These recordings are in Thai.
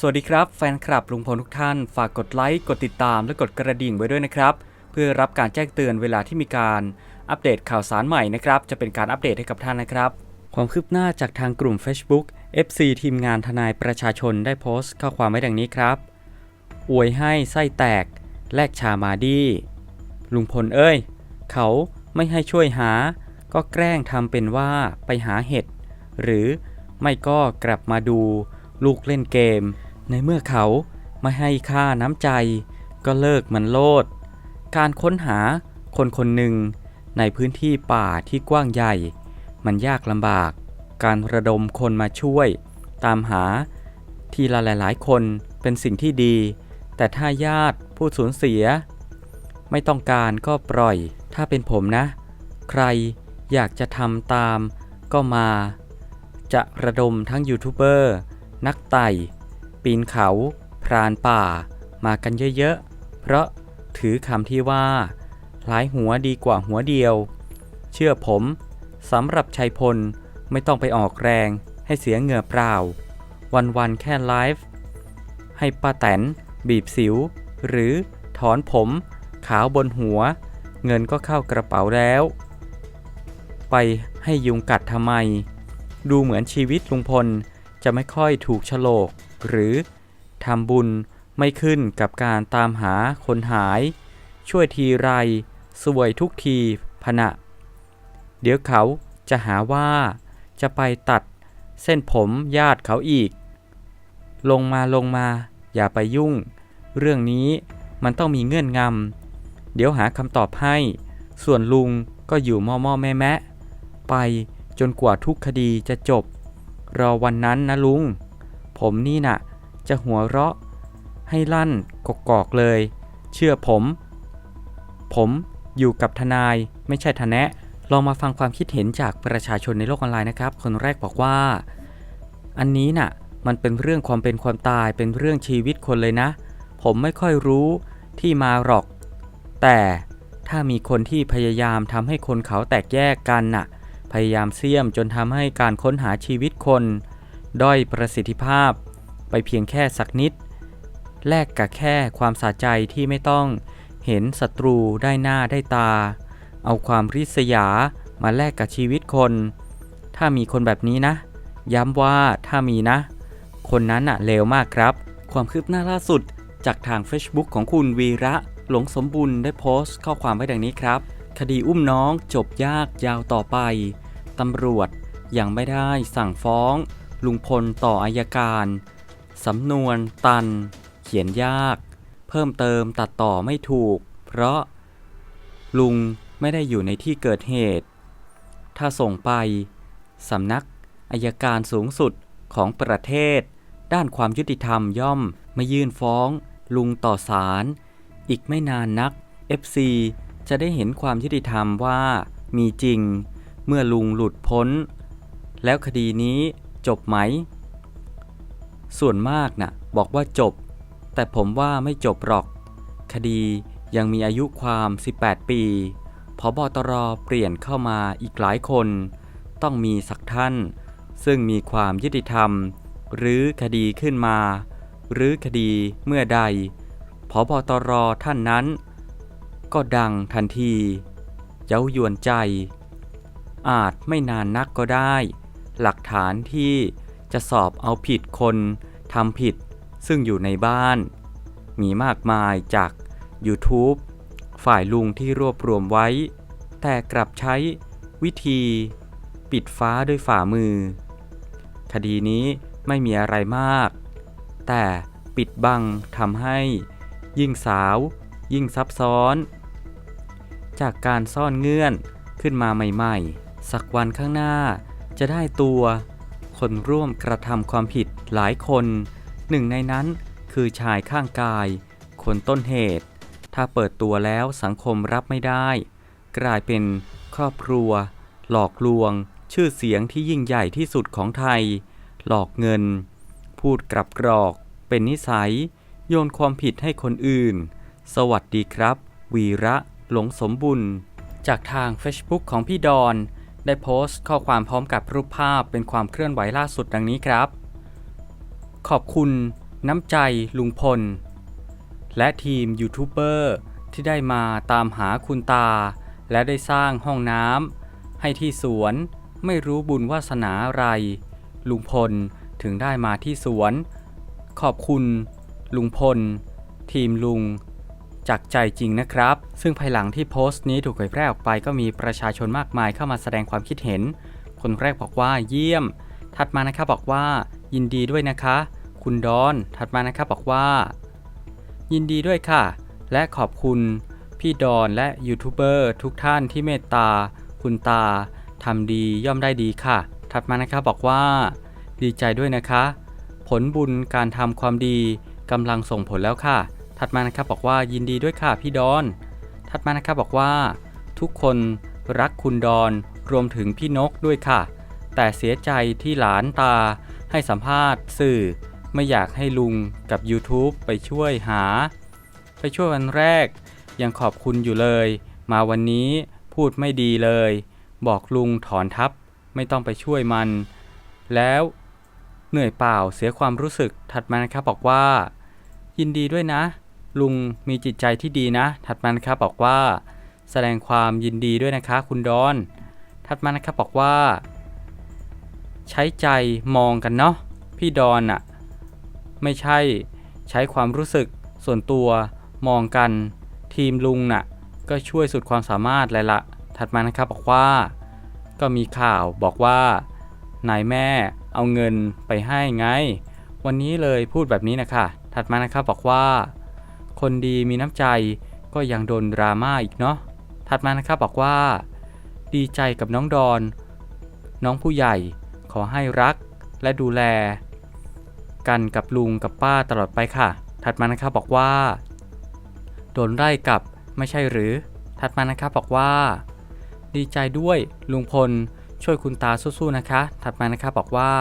สวัสดีครับแฟนคลับลุงพลทุกท่าน ฝากกดไลค์ กดติดตามและกดกระดิ่งไว้ด้วยนะครับ เพื่อรับการแจ้งเตือนเวลาที่มีการอัปเดตข่าวสารใหม่นะครับ จะเป็นการอัปเดตให้กับท่านนะครับ ความคืบหน้าจากทางกลุ่ม Facebook FC ทีมงานทนายประชาชนได้โพสต์ข้อความไว้ดังนี้ครับ อวยให้ไส้แตก แลกชามาดีลุงพลเอ้ย เขาไม่ให้ช่วยหา ก็แกล้งทำเป็นว่าไปหาเห็ด หรือไม่ก็กลับมาดูลูกเล่นเกม ในเมื่อเขาไม่ให้ค่าน้ำใจ ก็เลิกมันโลด การค้นหาคนคนหนึ่งในพื้นที่ป่าที่กว้างใหญ่ มันยากลำบาก การระดมคนมาช่วย ตามหา ทีละหลาย ๆ คนเป็นสิ่งที่ดี แต่ถ้าญาติผู้สูญเสีย ไม่ต้องการก็ปล่อย ถ้าเป็นผมนะ ใครอยากจะทำตามก็มา จะระดมทั้งยูทูบเบอร์ นักไต่ ปีนเขา พรานป่า มากันเยอะๆ เพราะถือคำที่ว่า หลายหัวดีกว่าหัวเดียว เชื่อผมสำหรับชัยพลไม่ต้องไปออกแรงให้เสียเหงื่อเปล่า วันๆแค่ไลฟ์ให้ป้าแตน บีบสิว หรือถอนผม ขาวบนหัว เงินก็เข้ากระเป๋าแล้ว ไปให้ยุงกัดทำไม ดูเหมือนชีวิตลุงพลจะไม่ค่อยถูกโฉลก หรือทำบุญไม่ขึ้นกับการตามหาคนหาย ช่วยทีไรสวยทุกทีพนะ เดี๋ยวเขาจะหาว่าจะไปตัดเส้นผมญาติเขาอีก ลงมาลงมา อย่าไปยุ่ง เรื่องนี้มันต้องมีเงื่อนงำเดี๋ยวหาคำตอบให้ ส่วนลุงก็อยู่ม่อม่อแม่แมะไปจนกว่าทุกคดีจะจบ รอวันนั้นนะลุง ผมนี่น่ะ จะหัวเราะ ให้ลั่นกกอกเลย เชื่อผม ผมอยู่กับทนายไม่ใช่ทนะลองมาฟังความคิดเห็นจากประชาชนในโลกออนไลน์นะครับ คนแรกบอกว่า อันนี้น่ะ มันเป็นเรื่องความเป็นความตายเป็นเรื่องชีวิตคนเลยนะ ผมไม่ค่อยรู้ที่มาหรอก แต่ถ้ามีคนที่พยายามทำให้คนเขาแตกแยกกันน่ะ พยายามเสี่ยมจนทำให้การค้นหาชีวิตคน ด้อยประสิทธิภาพ ไปเพียงแค่สักนิด แลกกับแค่ความสะใจที่ไม่ต้องเห็นศัตรูได้หน้าได้ตา เอาความริษยามาแลกกับชีวิตคน ถ้ามีคนแบบนี้นะ ย้ำว่าถ้ามีนะ คนนั้นน่ะเลวมากครับ ความคืบหน้าล่าสุดจากทาง Facebook ของคุณวีระหลงสมบุญได้โพสต์ข้อความไว้ดังนี้ครับ คดีอุ้มน้องจบยากยาวต่อไป ตำรวจยังไม่ได้สั่งฟ้อง ลุงพลต่ออายการ สำนวนตัน เขียนยาก เพิ่มเติมตัดต่อไม่ถูก เพราะ ลุงไม่ได้อยู่ในที่เกิดเหตุ ถ้าส่งไป สำนักอายการสูงสุดของประเทศ ด้านความยุติธรรมย่อมไม่ยื่นฟ้อง ลุงต่อศาลอีกไม่นานนัก FC จะได้เห็นความยุติธรรมว่ามีจริง เมื่อลุงหลุดพ้น แล้วคดีนี้ จบไหม ส่วนมากน่ะบอกว่าจบ แต่ผมว่าไม่จบหรอก คดียังมีอายุความ 18 ปีพบตรเปลี่ยนเข้ามาอีกหลายคน ต้องมีสักท่าน ซึ่งมีความยุติธรรม หรือคดีขึ้นมา หรือคดีเมื่อใดพบตรท่านนั้น ก็ดังทันที เย้ายวนใจ อาจไม่นานนักก็ได้ หลักฐานที่จะสอบเอาผิดคนทำผิดซึ่งอยู่ในบ้าน มีมากมายจาก YouTube ฝ่ายลุงที่รวบรวมไว้ แต่กลับใช้วิธีปิดฟ้าด้วยฝ่ามือ คดีนี้ไม่มีอะไรมาก แต่ปิดบังทำให้ยิ่งสาว ยิ่งซับซ้อน จากการซ่อนเงื่อนขึ้นมาใหม่ ๆ สักวันข้างหน้า จะได้ตัวคนร่วมกระทำความผิดหลายคน หนึ่งในนั้นคือชายข้างกาย คนต้นเหตุ ถ้าเปิดตัวแล้วสังคมรับไม่ได้ กลายเป็นครอบครัว หลอกลวง ชื่อเสียงที่ยิ่งใหญ่ที่สุดของไทย หลอกเงิน พูดกลับกรอก เป็นนิสัย โยนความผิดให้คนอื่น สวัสดีครับ วีระหลงสมบุญ จากทาง Facebook ของพี่ดอน ได้โพสต์ข้อความพร้อมกับรูปภาพเป็นความเคลื่อนไหวล่าสุดดังนี้ครับ ขอบคุณ น้ำใจลุงพล และทีมยูทูบเบอร์ที่ได้มาตามหาคุณตา และได้สร้างห้องน้ำให้ที่สวนไม่รู้บุญวาสนาอะไร ลุงพลถึงได้มาที่สวน ขอบคุณ ลุงพล ทีมลุง จากใจจริงนะครับ ซึ่งภายหลังที่โพสต์นี้ถูกเผยแพร่ออกไปก็มีประชาชนมากมายเข้ามาแสดงความคิดเห็น คนแรกบอกว่าเยี่ยม ถัดมานะครับบอกว่า ยินดีด้วยนะคะ คุณดอน ถัดมานะครับบอกว่า ยินดีด้วยค่ะ และขอบคุณ พี่ดอนและยูทูบเบอร์ทุกท่านที่เมตตา คุณตาทำดีย่อมได้ดีค่ะ ถัดมานะครับบอกว่า ดีใจด้วยนะคะ ผลบุญการทำความดีกำลังส่งผลแล้วค่ะ ถัดมานะครับบอกว่ายินดีด้วยค่ะพี่ดอน ถัดมานะครับบอกว่า ทุกคนรักคุณดอนรวมถึงพี่นกด้วยค่ะ แต่เสียใจที่หลานตาให้สัมภาษณ์สื่อ ไม่อยากให้ลุงกับ YouTube ไปช่วยหา ไปช่วยวันแรก ยังขอบคุณอยู่เลย มาวันนี้พูดไม่ดีเลย บอกลุงถอนทับไม่ต้องไปช่วยมัน แล้วเหนื่อยเปล่าเสียความรู้สึกถัดมานะครับบอกว่า ยินดีด้วยนะ ลุงมีจิตใจที่ดีนะ ถัดมานะครับบอกว่า แสดงความยินดีด้วยนะคะ คุณดอน ถัดมานะครับบอกว่า ใช้ใจมองกันเนาะพี่ดอนอะไม่ใช่ใช้ความรู้สึกส่วนตัวมองกัน ทีมลุงน่ะก็ช่วยสุดความสามารถเลยละถัดมานะครับบอกว่า ก็มีข่าวบอกว่านายแม่เอาเงินไปให้ไง วันนี้เลยพูดแบบนี้นะคะถัดมานะครับบอกว่า คนดีมีน้ำใจก็ยังโดนดราม่าอีกเนาะ ถัดมานะครับบอกว่า ดีใจกับน้องดอน น้องผู้ใหญ่ขอให้รักและดูแล กันกับลุงกับป้าตลอดไปค่ะ ถัดมานะครับบอกว่า โดนไล่กลับไม่ใช่หรือ ถัดมานะครับบอกว่า ดีใจด้วยลุงพลช่วยคุณตาสู้ๆนะคะ ถัดมานะครับบอกว่า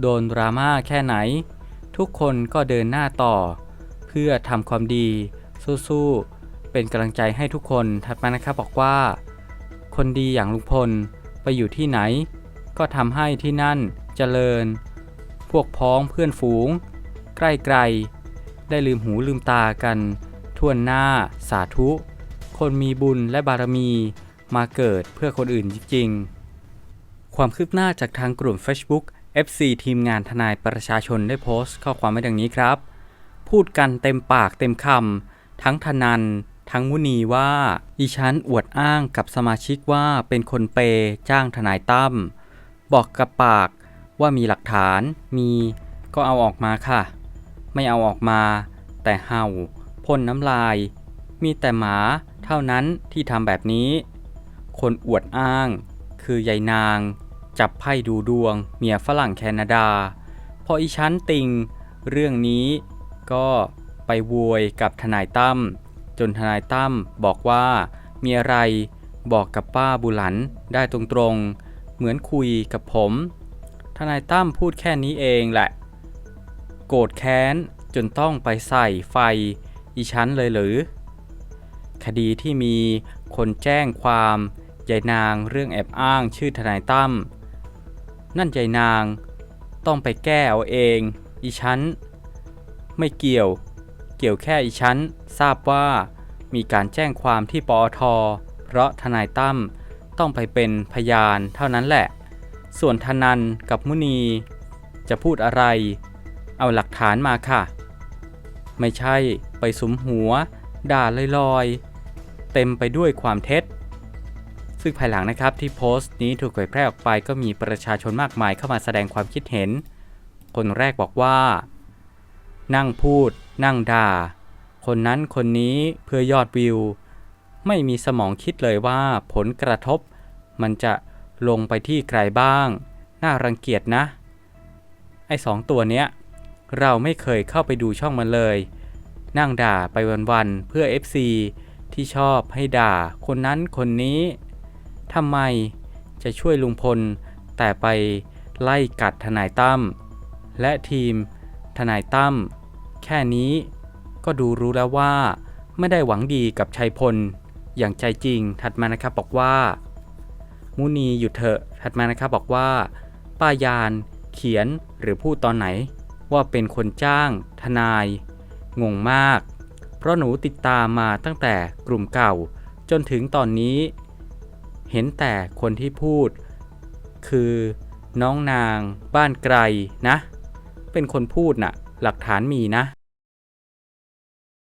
โดนดราม่าแค่ไหน ทุกคนก็เดินหน้าต่อ เพื่อทำความดี สู้ๆ เป็นกำลังใจให้ทุกคนถัดมานะครับบอกว่า คนดีอย่างลุงพลไปอยู่ที่ไหน ก็ทำให้ที่นั่นเจริญ พวกพ้องเพื่อนฝูง ใกล้ไกล ได้ลืมหูลืมตากันทั่วหน้าสาธุ คนมีบุญและบารมีมาเกิดเพื่อคนอื่นจริงๆ ความคืบหน้าจากทางกลุ่ม Facebook FC ทีมงานทนายประชาชนได้โพสต์ ข้อความไว้ดังนี้ครับ พูดกันเต็มปากเต็มคำทั้งทนัน ทั้งมุนีว่าอีฉันอวดอ้างกับสมาชิกว่าเป็นคนเปย์จ้างทนายตั้มบอกกับปากว่ามีหลักฐานมีก็เอาออกมาค่ะ ไม่เอาออกมา แต่เห่าพ่นน้ำลาย มีแต่หมาเท่านั้นที่ทำแบบนี้ คนอวดอ้าง คือยายนาง จับไพ่ดูดวง เมียฝรั่งแคนาดา พออีชั้นติง เรื่องนี้ ก็ไปโวยกับทนายตั้มจนทนายตั้มบอกว่ามีอะไรบอกกับป้าบุหลันได้ตรงๆ เหมือนคุยกับผม ทนายตั้มพูดแค่นี้เองแหละ โกรธแค้นจนต้องไปใส่ไฟอีชั้นเลยหรือ คดีที่มีคนแจ้งความยายนางเรื่องแอบอ้างชื่อทนายตั้มนั่นยายนางต้องไปแก้เอาเอง อีชั้น ไม่เกี่ยว เกี่ยวแค่อีชั้น ทราบว่ามีการแจ้งความที่ปอท เพราะทนายตั้มต้องไปเป็นพยานเท่านั้นแหละ ส่วนทนันกับมุนี จะพูดอะไร เอาหลักฐานมาค่ะ ไม่ใช่ไปสมหัว ด่าลอยๆ เต็มไปด้วยความเท็จ ซึ่งภายหลังนะครับที่โพสต์นี้ถูกเผยแพร่ออกไปก็มีประชาชนมากมายเข้ามาแสดงความคิดเห็น คนแรกบอกว่า นั่งพูด นั่งด่า คนนั้นคนนี้เพื่อยอดวิว ไม่มีสมองคิดเลยว่าผลกระทบ มันจะลงไปที่ใครบ้าง น่ารังเกียจนะ ไอ้สองตัวเนี้ย เราไม่เคยเข้าไปดูช่องมันเลย นั่งด่าไปวันๆเพื่อ FC ที่ชอบให้ด่าคนนั้นคนนี้ทำไมจะช่วยลุงพล แต่ไปไล่กัดทนายตั้มและทีม ทนายตั้มแค่นี้ก็ดูรู้แล้วว่า ไม่ได้หวังดีกับชัยพล อย่างใจจริงถัดมานะครับบอกว่า มุนีหยุดเถอะถัดมานะครับบอกว่า ป้ายาน เขียนหรือพูดตอนไหน ว่าเป็นคนจ้าง ทนาย งงมาก เพราะหนูติดตามมาตั้งแต่กลุ่มเก่า จนถึงตอนนี้ เห็นแต่คนที่พูด คือน้องนาง บ้านไกลนะ เป็นคนพูดนะ่ะ หลักฐานมีนะ